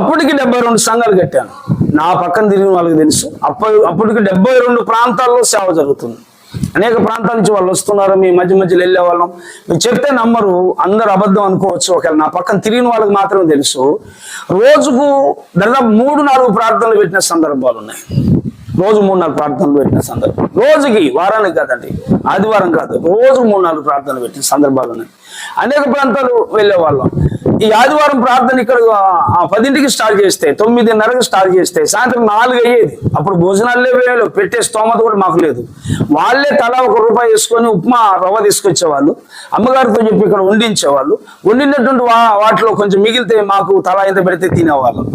అప్పటికి డెబ్బై రెండు సంఘాలు కట్టాను. నా పక్కన తిరిగిన వాళ్ళకి తెలుసు. అప్పటి అప్పటికి డెబ్బై రెండు ప్రాంతాల్లో సేవ జరుగుతుంది. అనేక ప్రాంతాల నుంచి వాళ్ళు వస్తున్నారు. మీ మధ్య మధ్యలో వెళ్ళే వాళ్ళం. మీరు చెప్తే నమ్మరు. అందరు అబద్ధం అనుకోవచ్చు. ఒకవేళ నా పక్కన తిరిగిన వాళ్ళకి మాత్రమే తెలుసు. రోజుకు దాదాపు మూడు నాలుగు ప్రార్థనలు పెట్టిన సందర్భాలు ఉన్నాయి. రోజు మూడు నాలుగు ప్రార్థనలు పెట్టిన సందర్భం రోజుకి వారానికి కాదండి. ఆదివారం కాదు. రోజు మూడు నాలుగు ప్రార్థనలు పెట్టిన సందర్భాలు ఉన్నాయి. అనేక ప్రాంతాలు వెళ్ళే వాళ్ళం. ఈ ఆదివారం ప్రార్థన ఇక్కడ ఆ, పదింటికి స్టార్ట్ చేస్తే తొమ్మిదిన్నరకు స్టార్ట్ చేస్తే సాయంత్రం నాలుగు అయ్యేది. అప్పుడు భోజనాలే వేయాలి పెట్టే స్తోమత కూడా మాకు లేదు. వాళ్ళే తలా ఒక రూపాయి వేసుకొని ఉప్మా రవ్వ తీసుకొచ్చేవాళ్ళు. అమ్మగారితో చెప్పి ఇక్కడ వండించేవాళ్ళు. వండినటువంటి వాటిలో కొంచెం మిగిలితే మాకు తలా ఎంత పెడితే తినేవాళ్ళం.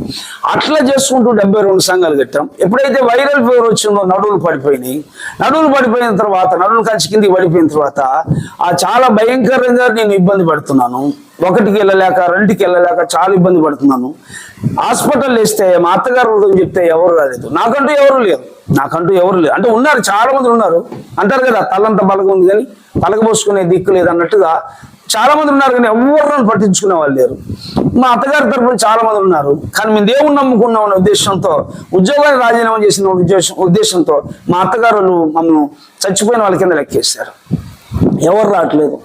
అట్లా చేసుకుంటూ డెబ్బై రెండు సంఘాలు కట్టాం. ఎప్పుడైతే వైరల్ ఫీవర్ వచ్చిందో నడువులు పడిపోయినాయి. నడువులు పడిపోయిన తర్వాత నడువులు కలిసి కిందికి పడిపోయిన తర్వాత ఆ చాలా భయంకరంగా నేను ఇబ్బంది పడుతున్నాను. ఒకటికి వెళ్ళలేక రెండుకి వెళ్ళలేక చాలా ఇబ్బంది పడుతున్నాను. హాస్పిటల్ వేస్తే మా అత్తగారు చెప్తే ఎవరు రాలేదు. నాకంటూ ఎవరు లేరు. నాకంటూ ఎవరు లేరు. అంటే ఉన్నారు చాలా మంది ఉన్నారు. అంటారు కదా తలంత బలగ ఉంది కానీ పలకపోసుకునే దిక్కు లేదు అన్నట్టుగా చాలా మంది ఉన్నారు కానీ ఎవరు పట్టించుకునే వాళ్ళు లేరు. మా అత్తగారి తరఫున చాలా మంది ఉన్నారు. కానీ మేము దేవుని నమ్ముకున్నాం అనే ఉద్దేశంతో ఉద్యోగాన్ని రాజీనామా చేసిన ఉద్దేశం ఉద్దేశంతో మా అత్తగారు మమ్మల్ని చచ్చిపోయిన వాళ్ళ కింద లెక్కేశారు. ఎవరు రావట్లేదు.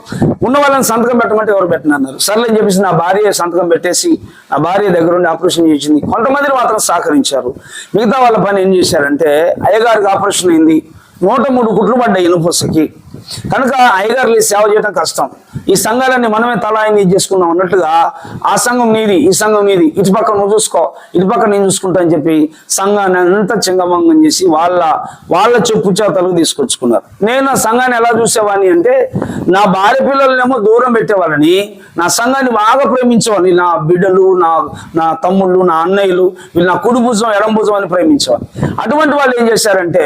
ఉన్న వాళ్ళని సంతకం పెట్టమంటే ఎవరు పెట్టనన్నారు సర్లే అని చెప్పేసి నా భార్య సంతకం పెట్టేసి ఆ భార్య దగ్గర ఉండి ఆపరేషన్ చేసింది కొంతమంది మాత్రం సహకరించారు. మిగతా వాళ్ళ పని ఏం చేశారంటే అయ్యగారికి ఆపరేషన్ అయింది. నూట మూడు కుట్లు పడ్డాయి ఇనుపొసకి కనుక అయ్యగారులు సేవ చేయడం కష్టం. ఈ సంఘాలన్నీ మనమే తలా చేసుకున్నాం అన్నట్టుగా ఆ సంఘం నీది ఈ సంఘం నీది. ఇటు పక్క నువ్వు చూసుకో ఇటు పక్క నేను చూసుకుంటా అని చెప్పి సంఘాన్ని అంతా చింగమంగం చేసి వాళ్ళ వాళ్ళ చెప్పు చేతలకు తీసుకొచ్చుకున్నారు. నేను ఆ సంఘాన్ని ఎలా చూసేవాడిని అంటే నా భార్య పిల్లలనేమో దూరం పెట్టేవాళ్ళని నా సంఘాన్ని బాగా ప్రేమించేవాడిని. నా బిడ్డలు నా నా తమ్ముళ్ళు నా అన్నయ్యలు వీళ్ళు నా కుడి భుజం ఎడం భుజం అని ప్రేమించేవాళ్ళు అటువంటి వాళ్ళు ఏం చేశారంటే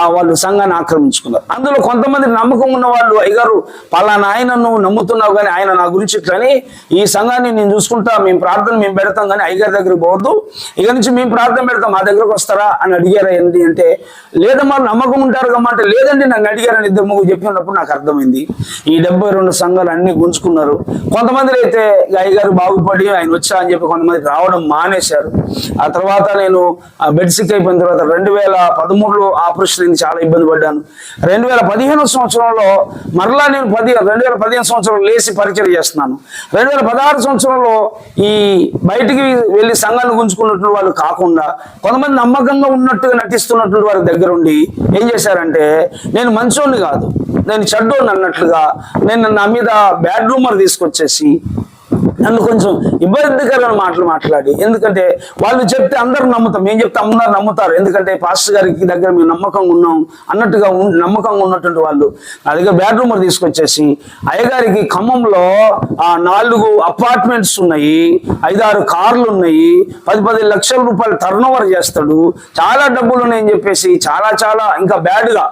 ఆ వాళ్ళు సంఘాన్ని ఆక్రమించుకున్నారు. అందులో కొంతమంది నమ్మకం ఉన్న వాళ్ళు అయ్యగారు పలానా ఆయన నువ్వు నమ్ముతున్నావు కానీ ఆయన నా గురించి ఇట్లని ఈ సంఘాన్ని నేను చూసుకుంటా మేము ప్రార్థన మేము పెడతాం కానీ అయ్యగారి దగ్గరికి పోవద్దు. ఇక నుంచి మేము ప్రార్థన పెడతాం మా దగ్గరకు వస్తారా అని అడిగారా ఏంటి అంటే లేదమ్మా నమ్మకం ఉంటారు కమ్మంటే లేదండి నన్ను అడిగారని ఇద్దరు ముగ్గురు చెప్పినప్పుడు నాకు అర్థమైంది. ఈ డెబ్బై రెండు సంఘాలు అన్ని గుంజుకున్నారు. కొంతమంది అయితే అయ్యగారు బాగుపడి ఆయన వచ్చా అని చెప్పి కొంతమంది రావడం మానేశారు. ఆ తర్వాత నేను ఆ బెడ్ సిక్ అయిపోయిన తర్వాత రెండు వేల పదమూడులో ఆపరేషన్ అయింది చాలా ఇబ్బంది పడ్డాను. రెండు వేల పదిహేను సంవత్సరంలో మరలా నేను పది రెండు వేల పదిహేను సంవత్సరంలో లేచి పరిచయం చేస్తున్నాను. రెండు వేల పదహారు సంవత్సరంలో ఈ బయటికి వెళ్ళి సంఘాన్ని గుంజుకున్నటువంటి వాళ్ళు కాకుండా కొంతమంది నమ్మకంగా ఉన్నట్టుగా నటిస్తున్నటువంటి వారి దగ్గర ఉండి ఏం చేశారంటే నేను మంచోని కాదు నేను చెడ్డోని అన్నట్లుగా నేను నా మీద బ్యాడ్ రూమర్ తీసుకొచ్చేసి నన్ను కొంచెం ఇబ్బందికరమైన మాటలు మాట్లాడి. ఎందుకంటే వాళ్ళు చెప్తే అందరూ నమ్ముతాం. మేము చెప్తే అందరూ నమ్ముతారు. ఎందుకంటే పాస్టర్ గారికి దగ్గర మేము నమ్మకంగా ఉన్నాం అన్నట్టుగా నమ్మకంగా ఉన్నటువంటి వాళ్ళు. నా దగ్గర బెడ్రూమ్ తీసుకొచ్చేసి అయ్యగారికి ఖమ్మంలో ఆ నాలుగు అపార్ట్మెంట్స్ ఉన్నాయి. ఐదారు కార్లు ఉన్నాయి. పది పది లక్షల రూపాయలు టర్న్ ఓవర్ చేస్తాడు. చాలా డబ్బులు ఉన్నాయని చెప్పేసి చాలా చాలా ఇంకా బ్యాడ్గా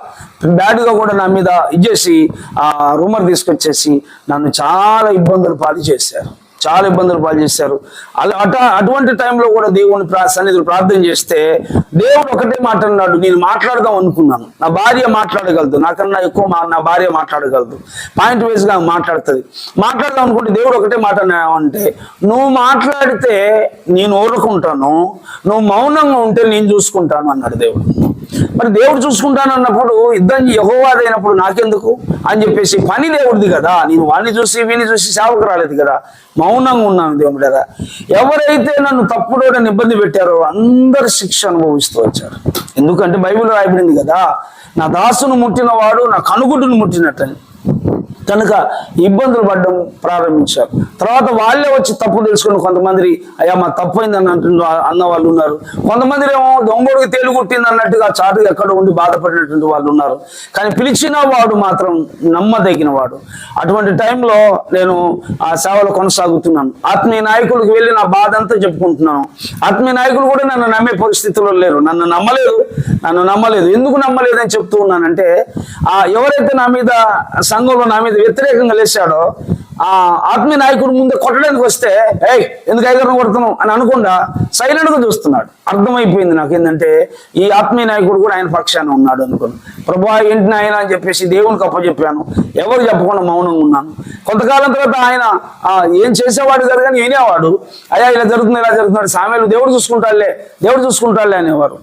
బ్యాడ్గా కూడా నా మీద ఇచ్చేసి ఆ రూమర్ తీసుకొచ్చేసి నన్ను చాలా ఇబ్బందులు పాలు చేశారు. చాలా ఇబ్బందులు పాలు చేశారు. అలా అట అటువంటి టైంలో కూడా దేవుని సన్నిధులు ప్రార్థన చేస్తే దేవుడు ఒకటే మాట అన్నాడు నేను మాట్లాడదాం అనుకున్నాను. నా భార్య మాట్లాడగలదు. నాకన్నా ఎక్కువ మా నా భార్య మాట్లాడగలదు. పాయింట్ వైజ్గా మాట్లాడుతుంది. మాట్లాడదాం అనుకుంటే దేవుడు ఒకటే మాట అంటే నువ్వు మాట్లాడితే నేను ఊరుకుంటాను. నువ్వు మౌనంగా ఉంటే నేను చూసుకుంటాను అన్నాడు దేవుడు. మరి దేవుడు చూసుకుంటాను అన్నప్పుడు ఇద్దరు యహోవాదైనప్పుడు నాకెందుకు? అని చెప్పేసి పని దేవుడిది కదా. నేను వాడిని చూసి వీని చూసి సేవకు రాలేదు కదా. మౌనంగా ఉన్నాను దేవుడు కదా ఎవరైతే నన్ను తప్పుడు ఇబ్బంది పెట్టారో అందరు శిక్ష అనుభవిస్తూ వచ్చారు. ఎందుకంటే బైబిల్ రాయబడింది కదా నా దాసును ముట్టినవాడు నా కనుగుడ్డును ముట్టినట్టని. కనుక ఇబ్బందులు పడడం ప్రారంభించారు. తర్వాత వాళ్ళే వచ్చి తప్పు తెలుసుకుని కొంతమంది అయ్యా మా తప్పు అయిందని అంటున్న అన్న వాళ్ళు ఉన్నారు. కొంతమంది ఏమో దొంగోడికి తేలుగుట్టింది అన్నట్టుగా చాటు ఎక్కడ ఉండి బాధపడినటువంటి వాళ్ళు ఉన్నారు. కానీ పిలిచిన వాడు మాత్రం నమ్మదగిన వాడు. అటువంటి టైంలో నేను ఆ సేవలు కొనసాగుతున్నాను. ఆత్మీయ నాయకులకు వెళ్ళి నా బాధ అంతా చెప్పుకుంటున్నాను. ఆత్మీయ నాయకులు కూడా నన్ను నమ్మే పరిస్థితుల్లో లేరు. నన్ను నమ్మలేదు. నన్ను నమ్మలేదు. ఎందుకు నమ్మలేదని చెప్తూ ఉన్నానంటే ఆ ఎవరైతే నా మీద సంఘంలో నా మీద వ్యతిరేకంగా లేచాడో ఆ ఆత్మీయ నాయకుడు ముందే కొట్టడానికి వస్తే ఏయ్ ఎందుకు ఐగరం కొడుతున్నావు అని అనకుండా సైలెంట్గా చూస్తున్నాడు. అర్థమైపోయింది నాకు ఏంటంటే ఈ ఆత్మీయ నాయకుడు కూడా ఆయన పక్షాన ఉన్నాడు అనుకుని. ప్రభా ఏంటి ఆయన అని చెప్పేసి దేవునికి అప్పచెప్పాను. ఎవరు చెప్పకుండా మౌనంగా ఉన్నాను. కొంతకాలం తర్వాత ఆయన ఏం చేసేవాడు కాదు కానీ వినేవాడు. అయ్యా ఇలా జరుగుతుంది ఇలా జరుగుతున్నాడు సామెలు దేవుడు చూసుకుంటాడులే దేవుడు చూసుకుంటాడులే అనేవారు.